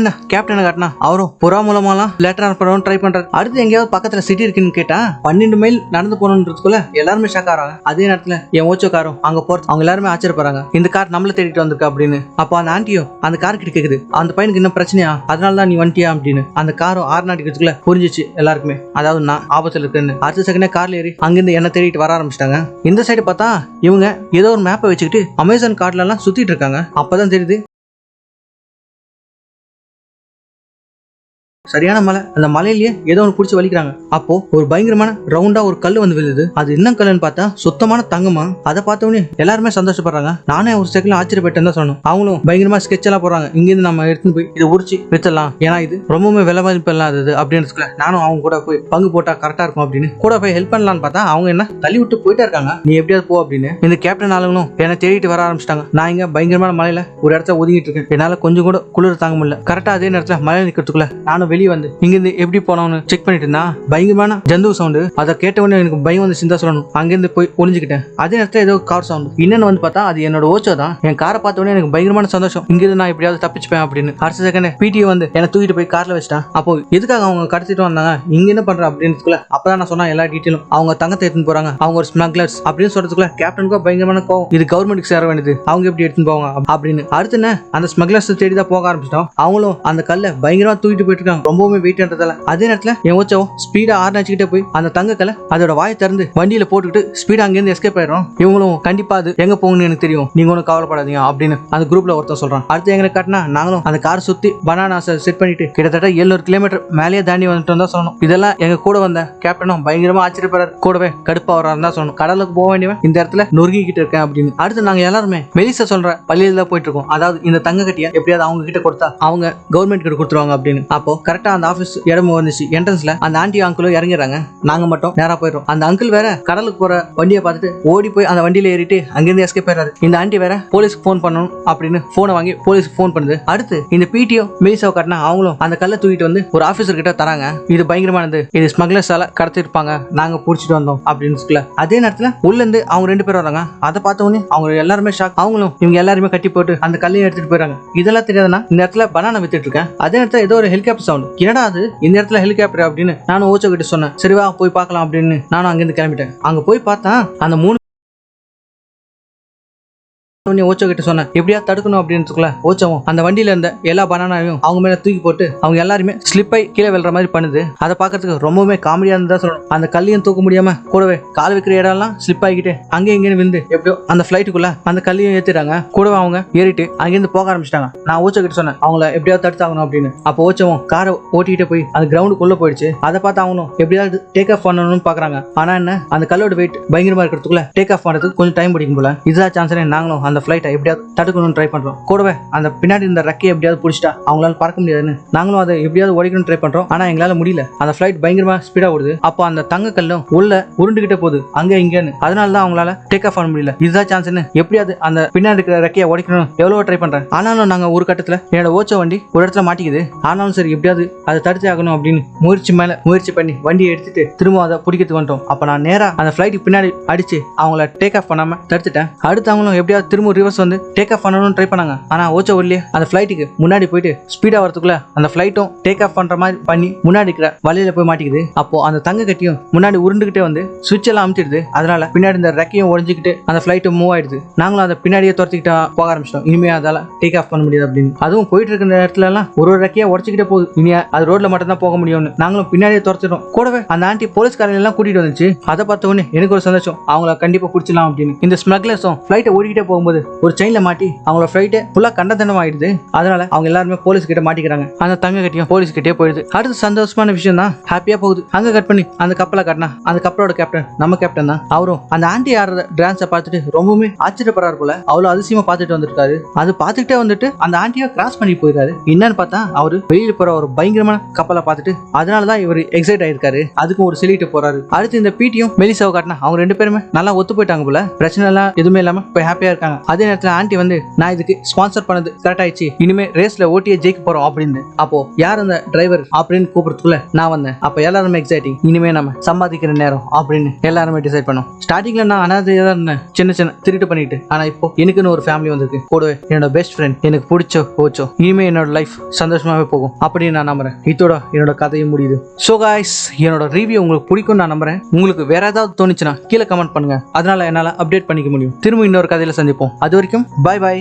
என்ன? கேப்டனை காட்டினா அவரும் புறா மூலமாலாம் லெட்டர் அனுப்பணும் ட்ரை பண்றாரு. அடுத்து எங்கேயாவது பக்கத்துல சிட்டி இருக்குன்னு கேட்டா பன்னெண்டு மைல் நடந்து போகணுன்றதுக்குள்ள எல்லாருமே ஷாக் ஆறாங்க அதே நேரத்துல என் ஓச்சோக்காரும் அங்க போறது அவங்க எல்லாருமே ஆச்சரியப்படுறாங்க. இந்த கார் நம்மள தேடிட்டு வந்திருக்கா அப்படின்னு. அப்போ அந்த ஆண்டியோ அந்த கார் கிட்ட கேக்குது. அந்த பையனுக்கு என்ன பிரச்சனையா? அதனால தான் நீ வந்துட்டியா அப்படின்னு. அந்த காரும் ஆறுநாட்டிக்கிறதுக்குள்ள புரிஞ்சிச்சு எல்லாருக்குமே. அதாவது நான் ஆபத்துல இருக்குன்னு. அடுத்த செகண்டே கார்ல ஏறி அங்கிருந்து என்ன தேடிட்டு வர ஆரம்பிச்சிட்டாங்க. இந்த சைடு பார்த்தா இவங்க ஏதோ ஒரு மேப்பை வச்சுக்கிட்டு அமேசான் கார் காட்டுலலாம் சுத்திட்டு இருக்காங்க. அப்பதான் தெரியுது சரியான மலை அந்த மலையிலேயே ஏதோ ஒன்று பிடிச்சி வலிக்கிறாங்க. அப்போ ஒரு பயங்கரமான ரவுண்டா ஒரு கல் வந்து விழுது. அது என்ன கல்லுன்னு பார்த்தா சுத்தமான தங்கமா அதை பார்த்தவொடனே எல்லாருமே சந்தோஷப்படுறாங்க. நானே ஒரு செகண்ட் ஆச்சரியப்பட்டேன் தான் சொன்னோம் அவங்களும் பயங்கரமா ஸ்கெட்ச் எல்லாம் போடுறாங்க. இங்கிருந்து நம்ம எடுத்துன்னு போய் இதை உரிச்சு வித்தலாம் ஏன்னா இது ரொம்பவுமே விலை மதிப்பு இல்லாதது அப்படின்றதுக்குள்ள நானும் அவங்க கூட போய் பங்கு போட்டா கரெக்டா இருக்கும் அப்படின்னு கூட போய் ஹெல்ப் பண்ணலாம்னு பார்த்தா அவங்க என்ன தள்ளி விட்டு போயிட்டே இருக்காங்க. நீ எப்படியாவது போ அப்படின்னு இந்த கேப்டன் ஆளுங்களும் என்னை தேடிட்டு வர ஆரம்பிச்சிட்டாங்க. நான் இங்க பயங்கரமான மலையில ஒரு இடத்துல ஒதுங்கிட்டு இருக்கேன். என்னால கொஞ்சம் கூட குளிர் தாங்க முடியல. கரெக்டா அதே நேரத்துல மழை நிக்கிறதுக்குள்ள நானும் வெளியே வெளியே வந்து. இங்கிருந்து எப்படி போனோம்னு செக் பண்ணிட்டு இருந்தா? பயங்கரமான ஜந்து சவுண்டு அதை கேட்டவொடனே எனக்கு பயம் வந்து சிந்தா சொல்லணும். அங்கிருந்து போய் ஒளிஞ்சுக்கிட்டேன். அதே நேரத்தில் ஏதோ கார் சவுண்ட் இன்னொன்னு வந்து பார்த்தா அது என்னோட ஓச்சோ தான். என் காரை பார்த்தோடனே எனக்கு பயங்கரமான சந்தோஷம். இங்கிருந்து நான் எப்படியாவது தப்பிச்சுப்பேன் அப்படின்னு. அடுத்த செகண்ட் பிடிஓ வந்து என்னை தூக்கிட்டு போய் காரில் வச்சிட்டான். அப்போ எதுக்காக அவங்க கடத்திட்டு வந்தாங்க? இங்க என்ன பண்ற அப்படின்றதுக்குள்ள அப்பதான் நான் சொன்ன எல்லா டீட்டெயிலும் அவங்க தங்கத்தை எடுத்துன்னு போறாங்க. அவங்க ஒரு ஸ்மக்லர்ஸ் அப்படின்னு சொல்றதுக்குள்ள கேப்டனுக்கும் பயங்கரமான கோவம். இது கவர்மெண்ட்டுக்கு சேர வேண்டியது. அவங்க எப்படி எடுத்துன்னு போவாங்க அப்படின்னு. அடுத்து என்ன? அந்த ஸ்மக்லர்ஸ் தேடி தான் போக ஆரம்பிச்சிட்டோம். அவங்களும் அந்த கல்லை பயங்கரமா தூக்கிட்டு போயிட்டு இருக்காங்க. ரொம்பவுமே வெயிட்ன்றதால அதே நேரத்துல என் உச்சவும் ஸ்பீடா ஆறு போய் அந்த தங்க அதோட வாயை திறந்து வண்டியில போட்டுக்கிட்டு ஸ்பீடா அங்கேருந்து எஸ்கேப் ஆயிடும் இவங்களும் கண்டிப்பா அது எங்க போகணும்னு எனக்கு தெரியும். நீங்க ஒன்றும் கவலைப்படாதீங்க அப்படின்னு அந்த குரூப்ல ஒருத்தன் சொல்றான். அடுத்து எங்களை காட்டினா நாங்களும் அந்த கார் சுத்தி பனானாஸை செட் பண்ணிட்டு கிட்டத்தட்ட 700 கிலோமீட்டர் மேலேயே தாண்டி வந்துட்டு தான் சொல்லணும். இதெல்லாம் எங்க கூட வந்த கேப்டனும் பயங்கரமா ஆச்சரியப்படுறாரு. கூடவே கடுப்பா வர்றாரு தான் சொல்லணும். கடலுக்கு போக வேண்டியவன் இந்த இடத்துல நொறுங்கிக்கிட்டு இருக்கேன் அப்படின்னு. அடுத்து நாங்க எல்லாருமே மெலிசா சொல்ற பள்ளியில தான் போயிட்டு இருக்கோம். அதாவது இந்த தங்க கட்டியை எப்படியாவது அவங்க கிட்ட கொடுத்தா அவங்க கவர்மெண்ட் கிட்ட கொடுத்துருவாங்க அப்படின்னு. அப்போ கரெக்ட் அந்த ஆபீஸ் இடம் வந்துச்சு. என்ட்ரன்ஸ்ல அந்த ஆண்டி அங்கிளும் இறங்கிடுறாங்க. நாங்க மட்டும் நேரா போயிடுறோம். அந்த அங்கிள் வேற கடலுக்கு போற வண்டியை பார்த்துட்டு ஓடி போய் அந்த வண்டியில ஏறிட்டு அங்கிருந்து எஸ்கேப் ஆயிடுறாரு. இந்த ஆண்டி வேற போலீஸ்க்கு ஃபோன் பண்ணணும் அப்படின்னு போனை வாங்கி போலீஸ்க்கு ஃபோன் பண்ணுது. அடுத்து இந்த பிடிஓ மெலிசாவை காட்டினா அவங்களும் அந்த கல்லை தூக்கிட்டு வந்து ஒரு ஆபீசர் கிட்ட தராங்க. இது பயங்கரமானது. இது ஸ்மக்லர்ஸால கடத்திருப்பாங்க நாங்க புடிச்சிட்டு வந்தோம் அப்படின்னு அதே நேரத்துல உள்ள இருந்து அவங்க ரெண்டு பேரும் வராங்க. அதை பார்த்த உடனே அவங்க எல்லாருமே ஷாக் அவங்களும் இவங்க எல்லாருமே கட்டி போட்டு அந்த கல்லையும் எடுத்துட்டு போயிறாங்க இதெல்லாம் தெரியாதுன்னா இந்த இடத்துல பனானா வித்துட்டு இருக்கேன். அதே நேரத்துல ஏதோ ஒரு ஹெலிகாப்டர் சவுண்ட் என்னடா அது? இந்த இடத்துல ஹெலிகாப்டர் அப்படின்னு நானும் ஓச்சோ கிட்ட சொன்னேன் சரிவா போய் பார்க்கலாம் அப்படின்னு நானும் அங்கிருந்து கிளம்பிட்டேன். அங்க போய் பார்த்தா அந்த மூணு உடனே ஓச்சோ கிட்ட சொன்னேன். எப்படியா தடுக்கணும் அப்படின்றதுக்குள்ள ஓச்சவும் அந்த வண்டியில இருந்த எல்லா பனானாவையும் அவங்க மேல தூக்கி போட்டு அவங்க எல்லாருமே ஸ்லிப்பை கீழே விழுற மாதிரி பண்ணுது. அதை பார்க்கறதுக்கு ரொம்பவுமே காமெடியா இருந்தா சொல்லணும். அந்த கல்லையும் தூக்க முடியாம கூடவே கால் வைக்கிற இடம்லாம் ஸ்லிப் ஆகிட்டு அங்கே இங்கேயும் விழுந்து எப்படியோ அந்த ஃபிளைட்டுக்குள்ள அந்த கல்லையும் ஏத்திடுறாங்க கூடவே அவங்க ஏறிட்டு அங்கேருந்து போக ஆரம்பிச்சிட்டாங்க. நான் ஓச்சோ கிட்ட சொன்னேன் அவங்கள எப்படியாவது தடுத்தாகணும் அப்படின்னு. அப்போ ஓச்சவும் காரை ஓட்டிக்கிட்டே போய் அந்த கிரவுண்டுக்குள்ள போயிடுச்சு. அதை பார்த்து அவங்களும் எப்படியாவது டேக் ஆஃப் பண்ணணும்னு பாக்குறாங்க ஆனா என்ன அந்த கல்லோட வெயிட் பயங்கரமா இருக்கிறதுக்குள்ள டேக் ஆஃப் பண்றதுக்கு கொஞ்சம் டைம் பிடிக்கும் போல. இதுதான் சான்ஸ் நாங்களும் அந்த ஃப்ளைட்டை எப்படியாவது தடுக்கணும்னு ட்ரை பண்றோம். கூடவே அந்த பின்னாடி இருந்த ரெக்கையை எப்படியாவது பிடிச்சிட்டா அவங்களால பறக்க முடியாதுன்னு நாங்களும் அதை எப்படியாவது ஓடிக்கணும் ட்ரை பண்றோம். ஆனா எங்களால முடியல. அந்த ஃப்ளைட் பயங்கரமா ஸ்பீடா ஓடுது. அப்போ அந்த தங்க கல்லும் உள்ள உருண்டுகிட்டே போகுது. அங்க இங்கன்னு. அதனால தான் அவங்களால டேக் ஆஃப் பண்ண முடியல. இதுதான் சான்ஸ்னு எப்படியாவது அந்த பின்னாடி இருக்கிற ரெக்கையை உடைக்கணும் எவ்வளவோ ட்ரை பண்றேன். ஆனாலும் நாங்க ஒரு கட்டத்துல என்னோட ஓச்ச வண்டி ஒரு இடத்துல மாட்டிக்குது. ஆனாலும் சரி எப்படியாவது அதை தடுத்து ஆகணும் அப்படின்னு முயற்சி மேல முயற்சி பண்ணி வண்டியை எடுத்துட்டு திரும்ப அதை பிடிக்கிறது வந்துட்டோம். அப்ப நான் நேரா அந்த ஃப்ளைட்டுக்கு பின்னாடி அடிச்சு அவங்கள டேக் ஆஃப் பண்ணாம தடுத்துட்டேன். அடுத்து அவங்களும் எப்படியாவது திரும்ப ரிவர்ஸ் வந்து டேக் ஆஃப் பண்ணணும்னு ட்ரை பண்ணாங்க. ஆனா ஓச்ச வரலையே அந்த ஃபிளைட்டுக்கு முன்னாடி போயிட்டு ஸ்பீடா வரதுக்குள்ள அந்த ஃபிளைட்டும் டேக் ஆஃப் பண்ற மாதிரி பண்ணி முன்னாடி இருக்கிற வலையில போய் மாட்டிக்குது. அப்போ அந்த தங்க கட்டியும் முன்னாடி உருண்டுகிட்டே வந்து சுவிட்ச் எல்லாம் அமுத்திடுது. அதனால பின்னாடி இந்த ரெக்கையும் உடஞ்சிக்கிட்டு அந்த ஃபிளைட்டும் மூவ் ஆயிடுது. நாங்களும் அதை பின்னாடியே துரத்திக்கிட்டா போக ஆரம்பிச்சிட்டோம். இனிமே அதால டேக் ஆஃப் பண்ண முடியாது அப்படின்னு. அதுவும் போயிட்டு இருக்கிற இடத்துல எல்லாம் ஒரு ஒரு ரெக்கையா உடச்சிக்கிட்டே போகுது. இனியா அது ரோட்ல மட்டும் தான் போக முடியும்னு. நாங்களும் பின்னாடியே துரத்திட்டோம். கூடவே அந்த ஆண்டி போலீஸ்காரங்க எல்லாம் கூட்டிட்டு வந்துச்சு. அதை பார்த்த உடனே எனக்கு ஒரு சந்தோஷம். அவங்கள கண்டிப்பா பிடிச்சலாம் அப்படின்னு. இந்த ஸ்மக்லர்ஸும் ஃபிளைட்டை ஓடிக்கிட்டே போகும்போது ஒரு செயின்ல மாட்டி அவங்களோட ஃபிளைட்டே ஃபுல்லா கண்டதனம் ஆயிடுது அதனால அவங்க எல்லாருமே போலீஸ் கிட்ட மாட்டிக்கிறாங்க. அந்த தங்க கட்டியும் போலீஸ் கிட்டே போயிடுது. அடுத்து சந்தோஷமான விஷயம் தான் ஹாப்பியா போகுது. அங்க கட் பண்ணி அந்த கப்பலை கட்டினா அந்த கப்பலோட கேப்டன் நம்ம கேப்டன் தான். அவரும் அந்த ஆண்டி ஆடுற டான்ஸை பார்த்துட்டு ரொம்பவுமே ஆச்சரியப்படுறாரு போல. அவ்வளவு அதிசயமா பார்த்துட்டு வந்திருக்காரு அது பார்த்துக்கிட்டே வந்துட்டு அந்த ஆண்டியை கிராஸ் பண்ணி போயிருக்காரு என்னன்னு பார்த்தா அவரு வெளியில் போற ஒரு பயங்கரமான கப்பலை பார்த்துட்டு அதனால தான் இவர் எக்ஸைட் ஆயிருக்காரு. அதுக்கும் ஒரு செலிட்டு போறாரு. அடுத்து இந்த பீட்டியும் மெலிசாவை காட்டினா அவங்க ரெண்டு பேருமே நல்லா ஒத்து போயிட்டாங்க போல. பிரச்சனை எல்லாம் எதுவுமே இல்லாம இப்போ ஹாப்பியா இருக்காங்க. அதே நேரத்துல ஆண்டி வந்து நான் இதுக்கு ஸ்பான்சர் பண்ணது கரெக்ட் ஆயிடுச்சு. இனிமே ரேஸ்ல ஓட்டியே ஜெயிக்க போறோம் அப்படின்னு. அப்போ யார் அந்த டிரைவர் அப்படின்னு கூப்பிடுறதுக்குள்ள நான் வந்தேன். அப்ப எல்லாருமே எக்ஸைட்டிங் இனிமே நம்ம சம்பாதிக்கிற நேரம் அப்படின்னு எல்லாருமே டிசைட் பண்ணோம். ஸ்டார்டிங்ல நான் அனாதையா தான் இருந்தேன். சின்ன சின்ன திருட்டு பண்ணிட்டு. ஆனா இப்போ எனக்குன்னு ஒரு ஃபேமிலி வந்திருக்கு. கூடவே என்னோட பெஸ்ட் ஃப்ரெண்ட் எனக்கு பிடிச்சோ போச்சோ இனிமே என்னோட லைஃப் சந்தோஷமாவே போகும் அப்படின்னு நான் நம்புறேன். இதோட என்னோட கதையும் முடியுது. ஸோ காய்ஸ் என்னோட ரிவ்யூ உங்களுக்கு பிடிக்கும் நான் நம்புறேன். உங்களுக்கு வேற ஏதாவது தோணுச்சுன்னா கீழே கமெண்ட் பண்ணுங்க. அதனால என்னால அப்டேட் பண்ணிக்க முடியும். திரும்ப இன்னொரு கதையில சந்திப்போம். அது வரைக்கும் பாய் பாய்